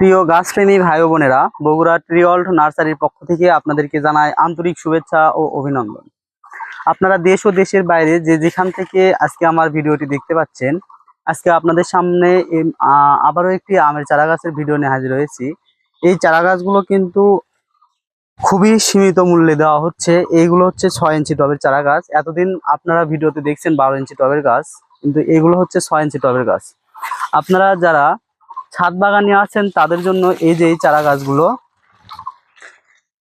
প্রিয় গাছপ্রেমী ভাই বোনেরা, বগুড়া ট্রিঅল্ট নার্সারির পক্ষ থেকে আপনাদেরকে জানায় আন্তরিক শুভেচ্ছা ও অভিনন্দন। আপনারা দেশ ও দেশের বাইরে যে যেখান থেকে আজকে আমার ভিডিওটি দেখতে পাচ্ছেন, আজকে আপনাদের সামনে আবারও একটি আমের চারা গাছের ভিডিও নিয়ে হাজির হয়েছি। এই চারা গাছগুলো কিন্তু খুবই সীমিত মূল্যে দেওয়া হচ্ছে। এইগুলো হচ্ছে ছয় ইঞ্চি টবের চারা গাছ এতদিন আপনারা ভিডিওতে দেখছেন বারো ইঞ্চি টবের গাছ, কিন্তু এগুলো হচ্ছে ছয় ইঞ্চি টবের গাছ। আপনারা যারা ছাদ বাগানে আছেন, তাদের জন্য এই যে এই চারা গাছগুলো,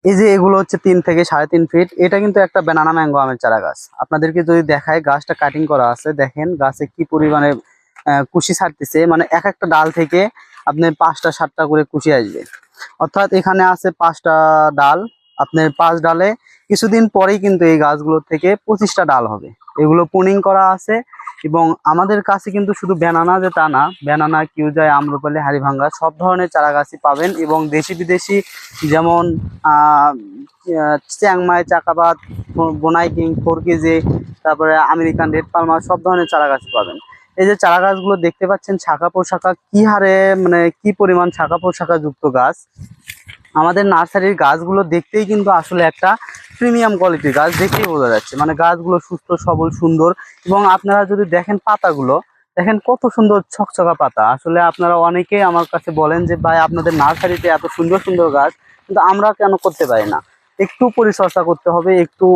এই যে এগুলো হচ্ছে তিন থেকে সাড়ে তিন ফিট এটা কিন্তু একটা ব্যানানা ম্যাঙ্গো আমের চারা গাছ। আপনাদেরকে যদি দেখায় গাছটা কাটিং করা আছে, দেখেন গাছে কি পরিমাণে কুশি ছাড়তেছে মানে এক একটা ডাল থেকে আপনার পাঁচটা, সাতটা করে কুশি আসবে। অর্থাৎ এখানে আছে পাঁচটা ডাল, আপনার পাঁচ ডালে কিছুদিন পরেই কিন্তু এই গাছগুলোর থেকে পঁচিশটা ডাল হবে। এগুলো পুনিং করা আছে এবং আমাদের কাছে কিন্তু শুধু ব্যানানা যে তা না ব্যানানা কিউজাই আম্রপালি হাড়িভাঙ্গা, সব ধরনের চারা গাছই পাবেন এবং দেশি বিদেশি যেমন চ্যাংমাই চাকাবাদ বোনাই কিং ফোর কেজি তারপরে আমেরিকান রেড পালমা, সব ধরনের চারা গাছই পাবেন। এই যে চারা গাছগুলো দেখতে পাচ্ছেন, শাখা পোশাখা, কি হারে মানে কি পরিমাণ শাখা পোশাখা যুক্ত গাছ? আমাদের নার্সারির গাছগুলো দেখতেই কিন্তু আসলে একটা প্রিমিয়াম কোয়ালিটির গাছ দেখেই বোঝা যাচ্ছে। মানে গাছগুলো সুস্থ, সবল, সুন্দর এবং আপনারা যদি দেখেন পাতাগুলো, দেখেন কত সুন্দর ছকছকা পাতা। আসলে আপনারা অনেকেই আমার কাছে বলেন যে, ভাই, আপনাদের নার্সারিতে এত সুন্দর সুন্দর গাছ, কিন্তু আমরা কেন করতে পারি না? একটু পরিচর্যা করতে হবে, একটু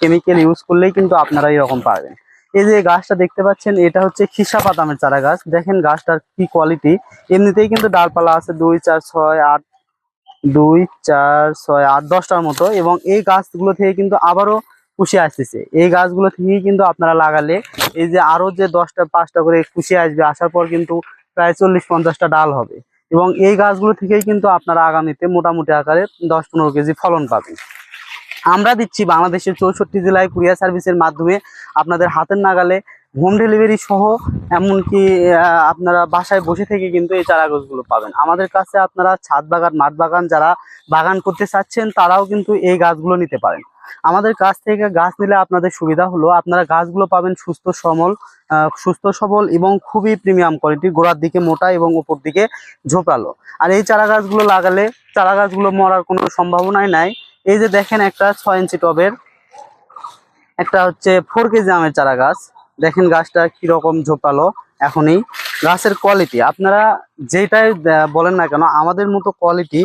কেমিক্যাল ইউজ করলেই কিন্তু আপনারা এরকম পারবেন। এই যে গাছটা দেখতে পাচ্ছেন, এটা হচ্ছে খিসা পাতামের চারা গাছ দেখেন গাছটার কি কোয়ালিটি এমনিতেই কিন্তু ডালপালা আছে দুই, চার, ছয়, আট দুই, চার, ছয়, আট, দশটার মতো এবং এই গাছগুলো থেকে কিন্তু আবারও কুশি আসতেছে। এই গাছগুলো থেকেই কিন্তু আপনারা লাগালে এই যে আরও যে দশটা, পাঁচটা করে কুশি আসবে আসার পর কিন্তু প্রায় চল্লিশ, পঞ্চাশটা ডাল হবে। এবং এই গাছগুলো থেকেই কিন্তু আপনারা আগামীতে মোটামুটি আকারে দশ, পনেরো কেজি ফলন পাবেন। আমরা দিচ্ছি বাংলাদেশের চৌষট্টি জেলায় কুরিয়ার সার্ভিসের মাধ্যমে আপনাদের হাতের নাগালে হোম ডেলিভারি সহ, এমনকি আপনারা বাসায় বসে থেকে কিন্তু এই চারা গাছগুলো পাবেন। আমাদের কাছে আপনারা ছাদ বাগান, মাঠ বাগান যারা বাগান করতে চাচ্ছেন, তারাও কিন্তু এই গাছগুলো নিতে পারেন। আমাদের কাছ থেকে গাছ নিলে আপনাদের সুবিধা হলো, আপনারা গাছগুলো পাবেন সুস্থ, সমল সুস্থ, সবল এবং খুবই প্রিমিয়াম কোয়ালিটির গোড়ার দিকে মোটা এবং উপর দিকে ঝোপালো আর এই চারা গাছগুলো লাগালে চারা গাছগুলো মরার কোনো সম্ভাবনাই নাই। এই যে দেখেন একটা ছয় ইঞ্চি টবের, একটা হচ্ছে ফোর কেজি আমের চারা গাছ। দেখেন গাছটা কীরকম ঝোপালো এখনই। গাছের কোয়ালিটি আপনারা যেটাই বলেন না কেন, আমাদের মতো কোয়ালিটি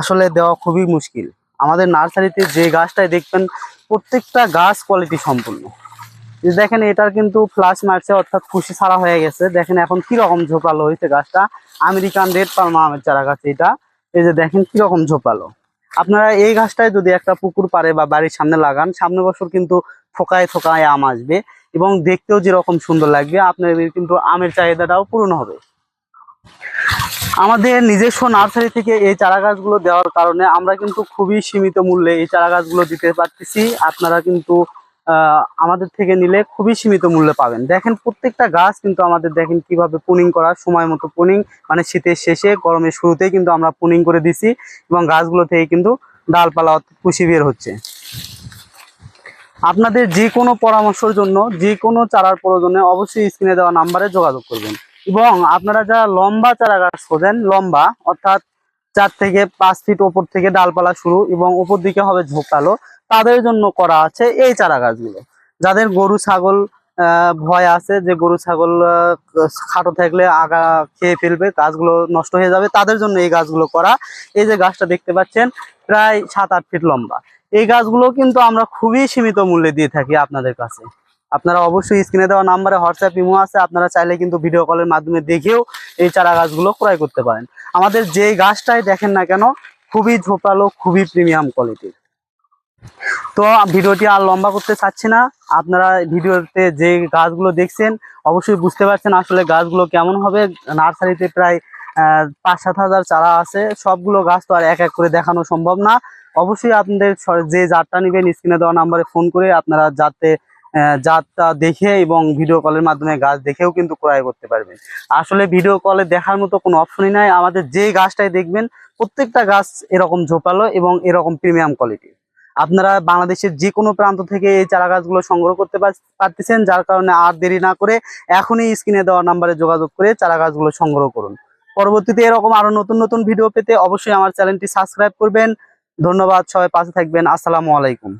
আসলে দেওয়া খুবই মুশকিল। আমাদের নার্সারিতে যে গাছটাই দেখবেন, প্রত্যেকটা গাছ কোয়ালিটি সম্পূর্ণ। দেখেন, এটার কিন্তু ফ্লাশ মারছে, অর্থাৎ খুশি ছাড়া হয়ে গেছে। দেখেন এখন কীরকম ঝোপালো হয়েছে গাছটা। আমেরিকান রেড পালমা আমের চারা গাছ এটা। এই যে দেখেন কীরকম ঝোপালো। আপনারা এই গাছটায় যদি একটা পুকুর পারে বা বাড়ির সামনে লাগান, সামনে বছর কিন্তু থোকায় থোকায় আম আসবে এবং দেখতেও যেরকম সুন্দর লাগবে, আপনাদের কিন্তু আমের চাহিদাটাও পূরণ হবে। আমাদের নিজস্ব নার্সারি থেকে এই চারা গাছগুলো দেওয়ার কারণে আমরা কিন্তু খুবই সীমিত মূল্যে এই চারা গাছগুলো দিতে পারতেছি। আপনারা কিন্তু আমাদের থেকে নিলে খুবই সীমিত মূল্যে পাবেন। দেখেন প্রত্যেকটা গাছ কিন্তু আমাদের দেখেন কীভাবে পুনিং করা, সময় মতো পুনিং মানে শীতের শেষে, গরমের শুরুতেই কিন্তু আমরা পুনিং করে দিছি এবং গাছগুলো থেকে কিন্তু ডালপালা কুশি বের হচ্ছে। আপনাদের যে কোনো পরামর্শের জন্য, যে কোনো চারার প্রয়োজনে অবশ্যই স্ক্রিনে দেওয়া নাম্বারে যোগাযোগ করবেন। এবং আপনারা যারা লম্বা চারা গাছ খোঁজেন, লম্বা অর্থাৎ চার থেকে পাঁচ ফিট ওপর থেকে ডালপালা শুরু এবং ওপর দিকে হবে ঝোঁকালো তাদের জন্য করা আছে এই চারা গাছগুলো। যাদের গরু, ছাগল ভয় আছে যে গরু, ছাগল খাটো থাকলে আগা খেয়ে ফেলবে, গাছগুলো নষ্ট হয়ে যাবে, তাদের জন্য এই গাছগুলো করা। এই যে গাছটা দেখতে পাচ্ছেন, প্রায় সাত আট ফিট লম্বা। এই গাছগুলো কিন্তু আমরা খুবই সীমিত মূল্যে দিয়ে থাকি আপনাদের কাছে। আপনারা অবশ্যই স্ক্রিনে দেওয়া নাম্বারে হোয়াটসঅ্যাপ ইমো আছে। আপনারা চাইলে কিন্তু ভিডিও কলের মাধ্যমে দেখেও এই চারা গাছগুলো ক্রয় করতে পারেন। আমাদের যে গাছটাই দেখেন না কেন, খুবই ঝোপালো খুবই প্রিমিয়াম কোয়ালিটির তো ভিডিওটি আর লম্বা করতে চাচ্ছি না। আপনারা ভিডিওতে যে গাছগুলো দেখছেন, অবশ্যই বুঝতে পারছেন আসলে গাছগুলো কেমন হবে। নার্সারিতে প্রায় পাঁচ সাত হাজার চারা আছে। সবগুলো গাছ তো আর এক এক করে দেখানো সম্ভব না। অবশ্যই আপনাদের যে জাতটা নেবেন স্ক্রিনে দেওয়া নাম্বারে ফোন করে আপনারা যাতে জাতটা দেখে এবং ভিডিও কলের মাধ্যমে গাছ দেখেও কিন্তু ক্রয় করতে পারবেন। আসলে ভিডিও কলে দেখার মতো কোনো অপশনই নাই। আমাদের যে গাছটাই দেখবেন, প্রত্যেকটা গাছ এরকম ঝোপালো এবং এরকম প্রিমিয়াম কোয়ালিটি আপনারা বাংলাদেশের যে কোনো প্রান্ত থেকে এই চারা গাছগুলো সংগ্রহ করতে পার- পারতেছেন, যার কারণে আর দেরি না করে এখনই স্ক্রিনে দেওয়া নাম্বারে যোগাযোগ করে চারা গাছগুলো সংগ্রহ করুন। পরবর্তীতে এরকম আরও নতুন নতুন ভিডিও পেতে অবশ্যই আমার চ্যানেলটি সাবস্ক্রাইব করবেন। ধন্যবাদ, সবাই পাশে থাকবেন। আসসালামু আলাইকুম।